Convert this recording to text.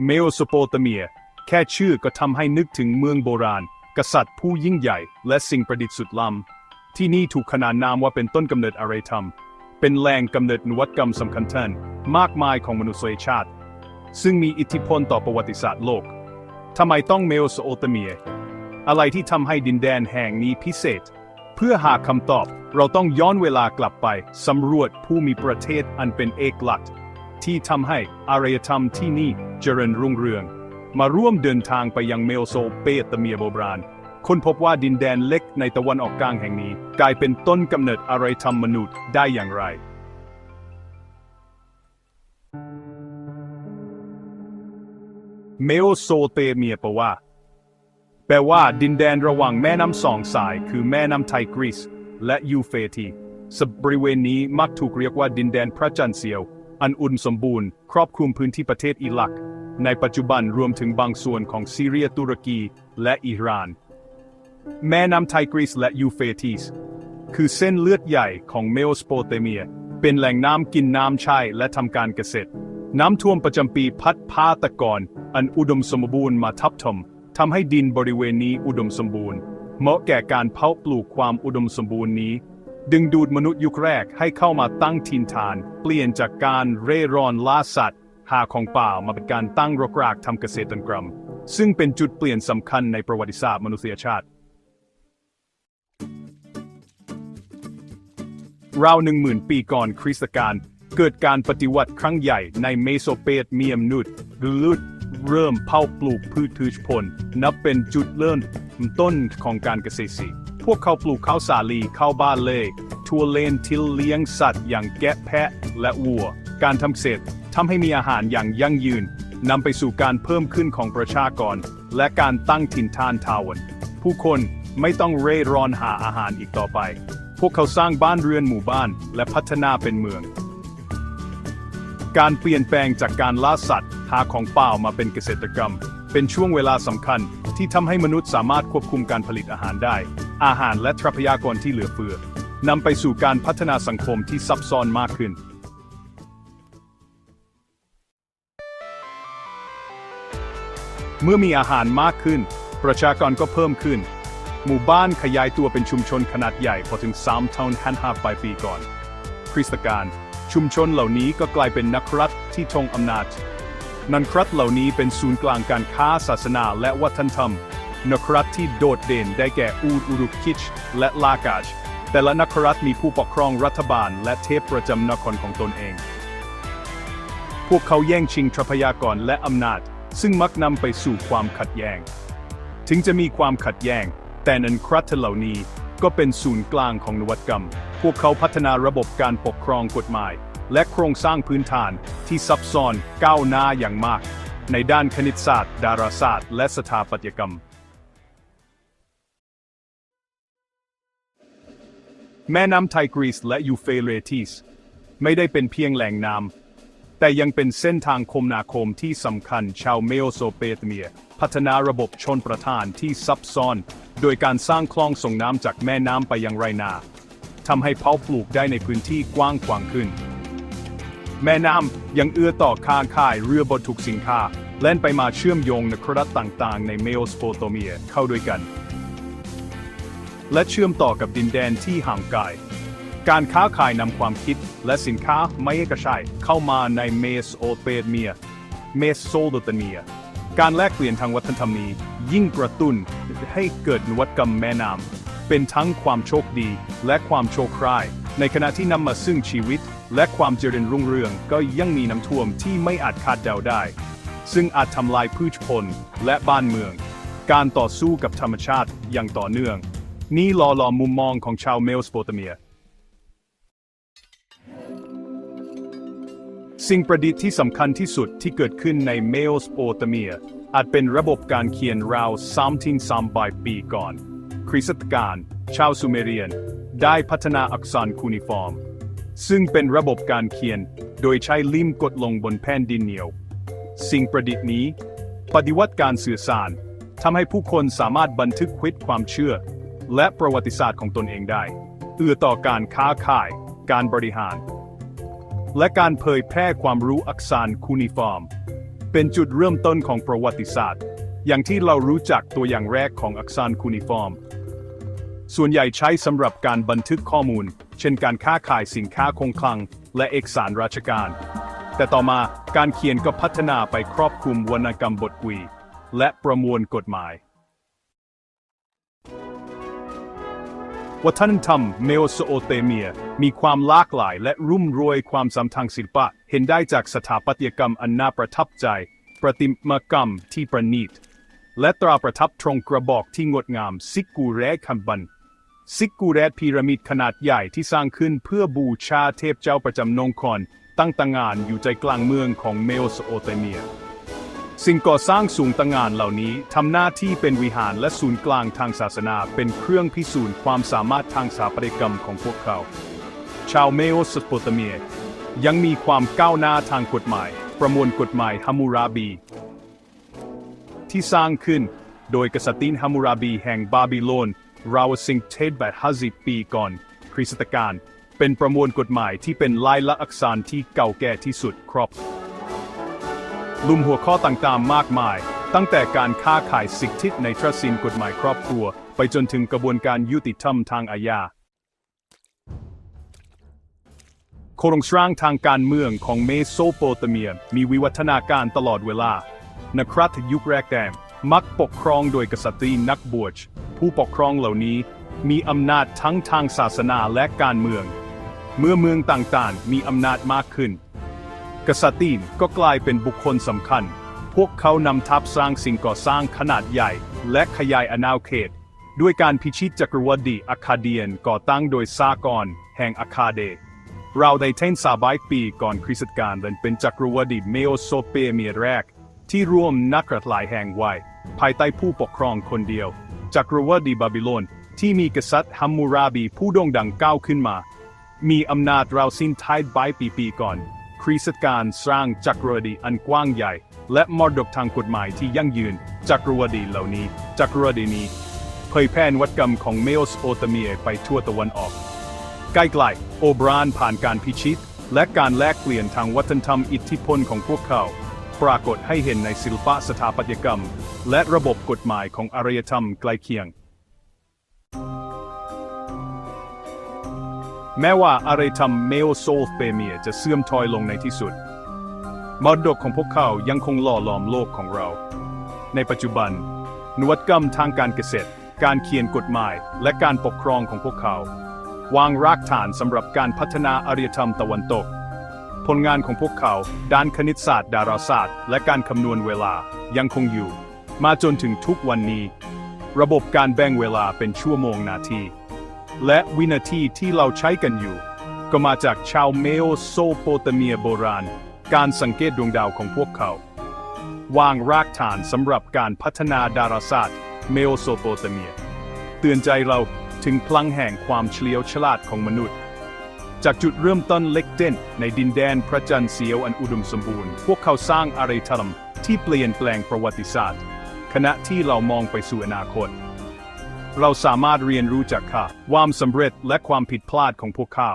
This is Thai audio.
เมโอสโปเตเมีย แค่ชื่อก็ทำให้นึกถึงเมืองโบราณ กษัตริย์ผู้ยิ่งใหญ่ และสิ่งประดิษฐ์สุดล้ำ ที่นี่ถูกขนานนามว่าเป็นต้นกำเนิดอารยธรรม เป็นแหล่งกำเนิดนวัตกรรมสำคัญท่านมากมายของมนุษยชาติ ซึ่งมีอิทธิพลต่อประวัติศาสตร์โลกทำไมต้องเมโอโสโตเมีย อะไรที่ทำให้ดินแดนแห่งนี้พิเศษ เพื่อหาคำตอบเราต้องย้อนเวลากลับไปสำรวจผู้มีประเทศอันเป็นเอกลักษณ์ ที่ทำให้อารยธรรมที่นี่เจริญรุ่งเรือง มาร่วมเดินทางไปยังเมโซเปตเมียโบราณคนพบว่าดินแดนเล็กในตะวันออกกลางแห่งนี้ กลายเป็นต้นกำเนิดอารยธรรมมนุษย์ได้อย่างไร เมโอโซเตเมียแปลว่า แปลว่าดินแดนระหว่างแม่น้ำสองสาย คือแม่น้ำไทกรีซและยูเฟตีสบริเวณนี้มักถูกเรียกว่าดินแดนพระจันทร์เสียว อันอุดมสมบูรณ์ ครอบคลุมพื้นที่ประเทศอิรัก ในปัจจุบันรวมถึงบางส่วนของซีเรียตุรกีและอิหร่าน แม่น้ำไทกรีซและยูเฟตีสคือเส้นเลือดใหญ่ของเมโอสโปเตเมีย เป็นแหล่งน้ำกินน้ำใช้และทำการเกษตร น้ำท่วมประจำปีพัดพาตะกอนอันอุดมสมบูรณ์มาทับถมทำให้ดินบริเวณนี้อุดมสมบูรณ์ เหมาะแก่การเพาะปลูกความอุดมสมบูรณ์นี้ ดึงดูดมนุษย์ยุคแรกให้เข้ามาตั้งถิ่นฐาน เปลี่ยนจากการเร่ร่อนล่าสัตว์ หาของป่ามาเป็นการตั้งรกรากทำเกษตรกรรม ซึ่งเป็นจุดเปลี่ยนสำคัญในประวัติศาสตร์มนุษยชาติราวหนึ่งหมื่นปีก่อนคริสตกาลเกิดการปฏิวัติครั้งใหญ่ในเมโสเปตเมียมนุษย์หรือลุดเริ่มเผาปลูกพืชพืชผลนับเป็นจุดเริ่มต้นของการเกษตรสี พวกเขาปลูกข้าวสาลีข้าวบ้านเล่ทั่วเลนทิลเลี้ยงสัตว์อย่างแกะแพะและวัว การทำเกษตรทำให้มีอาหารอย่างยั่งยืนนำไปสู่การเพิ่มขึ้นของประชากร และการตั้งถิ่นฐานทาวนผู้คนไม่ต้องเร่ร่อนหาอาหารอีกต่อไป พวกเขาสร้างบ้านเรือนหมู่บ้านและพัฒนาเป็นเมือง การเปลี่ยนแปลงจากการล่าสัตว์ หาของป่ามาเป็นเกษตรกรรม เป็นช่วงเวลาสำคัญที่ทำให้มนุษย์สามารถควบคุมการผลิตอาหารได้ อาหารและทรัพยากรที่เหลือเฟือนำไปสู่การพัฒนาสังคมที่ซับซ้อนมากขึ้น เมื่อมีอาหารมากขึ้น ประชากรก็เพิ่มขึ้น หมู่บ้านขยายตัวเป็นชุมชนขนาดใหญ่พอถึง3เท่าหันห้าปลายปีก่อน คริสตกาลชุมชนเหล่านี้ก็กลายเป็นนักรัฐที่ทรงอำนาจนันครัฐเหล่านี้เป็นศูนย์กลางการค้าศาสนาและวัฒนธรรม นักรัฐที่โดดเด่นได้แก่อูดอุรุคิช และลากาช แต่ละนักรัฐมีผู้ปกครองรัฐบาล และเทพประจำนครของตนเอง พวกเขาแย่งชิงทรัพยากรและอำนาจ ซึ่งมักนำไปสู่ความขัดแย้ง ถึงจะมีความขัดแย้ง แต่นันครัฐเหล่านี้ก็เป็นศูนย์กลางของนวัตกรรม พวกเขาพัฒนาระบบการปกครองกฎหมาย และโครงสร้างพื้นฐานที่ซับซ้อนก้าวหน้าอย่างมาก ในด้านคณิตศาสตร์ ดาราศาสตร์ และสถาปัตยกรรม แม่น้ำไทกรีซและยูเฟเรติสไม่ได้เป็นเพียงแหล่งน้ำแต่ยังเป็นเส้นทางคมนาคมที่สำคัญชาวเมโอโซเปเมีย พัฒนาระบบชนประทานที่ซับซ้อน โดยการสร้างคลองส่งน้ำจากแม่น้ำไปยังไรนาทำให้เพาปลูกได้ในพื้นที่กว้างขวางขึ้น แม่น้ำยังเอื้อต่อค้าขายเรือบรรทุกสินค้าเล่นไปมาเชื่อมโยงนครัฐต่างๆ ในเมโอสโปโตเมียเข้าด้วยกัน และเชื่อมต่อกับดินแดนที่ห่างไกล การค้าขายนำความคิดและสินค้าไม่เอกชัยเข้ามาในเมโสโปเตเมีย เมโซโดเตเมีย การแลกเปลี่ยนทางวัฒนธรรมนี้ยิ่งกระตุ้นให้เกิดนวัตกรรมแม่น้ำเป็นทั้งความโชคดีและความโชคร้าย ในขณะที่นำมาซึ่งชีวิต และความเจริญรุ่งเรืองก็ยังมีน้ำท่วมที่ไม่อาจคาดเดาได้ ซึ่งอาจทำลายพืชผลและบ้านเมือง การต่อสู้กับธรรมชาติอย่างต่อเนื่อง นี่หล่อหลอมมุมมองของชาวเมลสโปเตเมีย สิ่งประดิษฐ์ที่สำคัญที่สุดที่เกิดขึ้นในเมลสโปเตเมีย อาจเป็นระบบการเขียนราว3-3บายปีก่อน คริสตกาลชาวซูเมเรียน ได้พัฒนาอักษรคูนิฟอร์ม ซึ่งเป็นระบบการเขียนโดยใช้ลิมกดลงบนแผ่นดินเหนียว สิ่งประดิษฐ์นี้ ปฏิวัติการสื่อสารทำให้ผู้คนสามารถบันทึกควิดความเชื่อ และประวัติศาสตร์ของตนเองได้ เอื้อต่อการค้าขาย การบริหาร และการเผยแพร่ความรู้อักษรคูนิฟอร์ม เป็นจุดเริ่มต้นของประวัติศาสตร์ อย่างที่เรารู้จักตัวอย่างแรกของอักษรคูนิฟอร์ม ส่วนใหญ่ใช้สำหรับการบันทึกข้อมูล เช่นการค้าขายสินค้าคงคลัง และเอกสารราชการ แต่ต่อมาการเขียนก็พัฒนาไปครอบคลุมวรรณกรรมบทกวีและประมวลกฎหมาย วัฒนธรรมเมโอโซโอเตเมีย มีความหลากหลายและรุ่มรวยความสำทางศิลปะ เห็นได้จากสถาปัตยกรรมอันน่าประทับใจ ประติมากรรมที่ประณีต และตราประทับตรงกระบอกที่งดงามซิกกูแรดคัมบัน ซิกกูแรดพีระมิดขนาดใหญ่ที่สร้างขึ้นเพื่อบูชาเทพเจ้าประจำนงครตั้งตางานอยู่ใจกลางเมืองของเมโอโซโอเตเมีย สิ่งก่อสร้างสูงต่างานเหล่านี้ทำหน้าที่เป็นวิหารและศูนย์กลางทางศาสนา เป็นเครื่องพิสูจน์ความสามารถทางสถาปัตยกรรมของพวกเขา ชาวเมโอสโปเตเมีย ยังมีความก้าวหน้าทางกฎหมาย ประมวลกฎหมายฮัมมูราบี ที่สร้างขึ้นโดยกษัตริย์ฮัมมูราบีแห่งบาบิโลน ราวสิงเทศแบบห้าสิปีก่อน คริสตกาลเป็นประมวลกฎหมายที่เป็นลายลักษณ์อักษรที่เก่าแก่ที่สุดครอบ ลุมหัวข้อต่างๆ มากมาย ตั้งแต่การค้าขายสิทธิในทรัพย์สินกฎหมายครอบครัว ไปจนถึงกระบวนการยุติธรรมทางอาญาโครงสร้างทางการเมืองของเมโสโปเตเมียมีวิวัฒนาการตลอดเวลาในครัตยุคแรกแดมมักปกครองโดยกษัตริย์นักบวช ผู้ปกครองเหล่านี้มีอำนาจทั้งทางศาสนาและการเมือง เมื่อเมืองต่างๆ มีอำนาจมากขึ้น กษัตริย์ก็กลายเป็นบุคคลสำคัญ พวกเขานำทัพสร้างสิ่งก่อสร้างขนาดใหญ่ และขยายอาณาเขต ด้วยการพิชิตจักรวรรดิอาคาเดียนก่อตั้งโดยซากร แห่งอาคาเดเราได้เทนสาบายปีก่อนคริสต์กาลเป็นจักรวรรดิเมโอโซเปเมียแรก ที่ร่วมนักรัฐหลายแห่งไว้ ภายใต้ผู้ปกครองคนเดียว จักรวรรดิบาบิโลน ที่มีกษัตริย์ฮัมมูราบีผู้โด่งดังก้าวขึ้นมา มีอำนาจราวสิ้นท้ายบายปีปีก่อน คริสตการสร้างจักรวรรดิอันกว้างใหญ่ และมรดกทางกฎหมายที่ยั่งยืน จักรวรรดิเหล่านี้ จักรวรรดินี้เผยแพร่นวัตกรรมของเมโอสโปเตเมียไปทั่วตะวันออก ใกล้ๆโอบรานผ่านการพิชิต และการแลกเปลี่ยนทางวัฒนธรรมอิทธิพลของพวกเขา ปรากฏให้เห็นในศิลปะสถาปัตยกรรม และระบบกฎหมายของอารยธรรมใกล้เคียง แม้ว่าอารยธรรมเมโอโซลเปเมียจะเสื่อมถอยลงในที่สุด มรดกของพวกเขายังคงหล่อหลอมโลกของเรา ในปัจจุบัน นวัตกรรมทางการเกษตร การเขียนกฎหมาย และการปกครองของพวกเขา วางรากฐานสำหรับการพัฒนาอารยธรรมตะวันตก ผลงานของพวกเขาด้านคณิตศาสตร์ ดาราศาสตร์ และการคำนวณเวลายังคงอยู่ มาจนถึงทุกวันนี้ ระบบการแบ่งเวลาเป็นชั่วโมงนาที และวินาทีที่เราใช้กันอยู่ ก็มาจากชาวเมโอโซโปเตเมียโบราณ การสังเกตดวงดาวของพวกเขา วางรากฐานสำหรับการพัฒนาดาราศาสตร์ เมโอโซโปเตเมีย เตือนใจเราถึงพลังแห่งความเฉลียวฉลาดของมนุษย์ จากจุดเริ่มต้นเล็กเด่นในดินแดนพระจันทร์เสียวอันอุดมสมบูรณ์ พวกเขาสร้างอารยธรรมที่เปลี่ยนแปลงประวัติศาสตร์ ขณะที่เรามองไปสู่อนาคต เราสามารถเรียนรู้จากค่ะความสำเร็จและความผิดพลาดของพวกเขา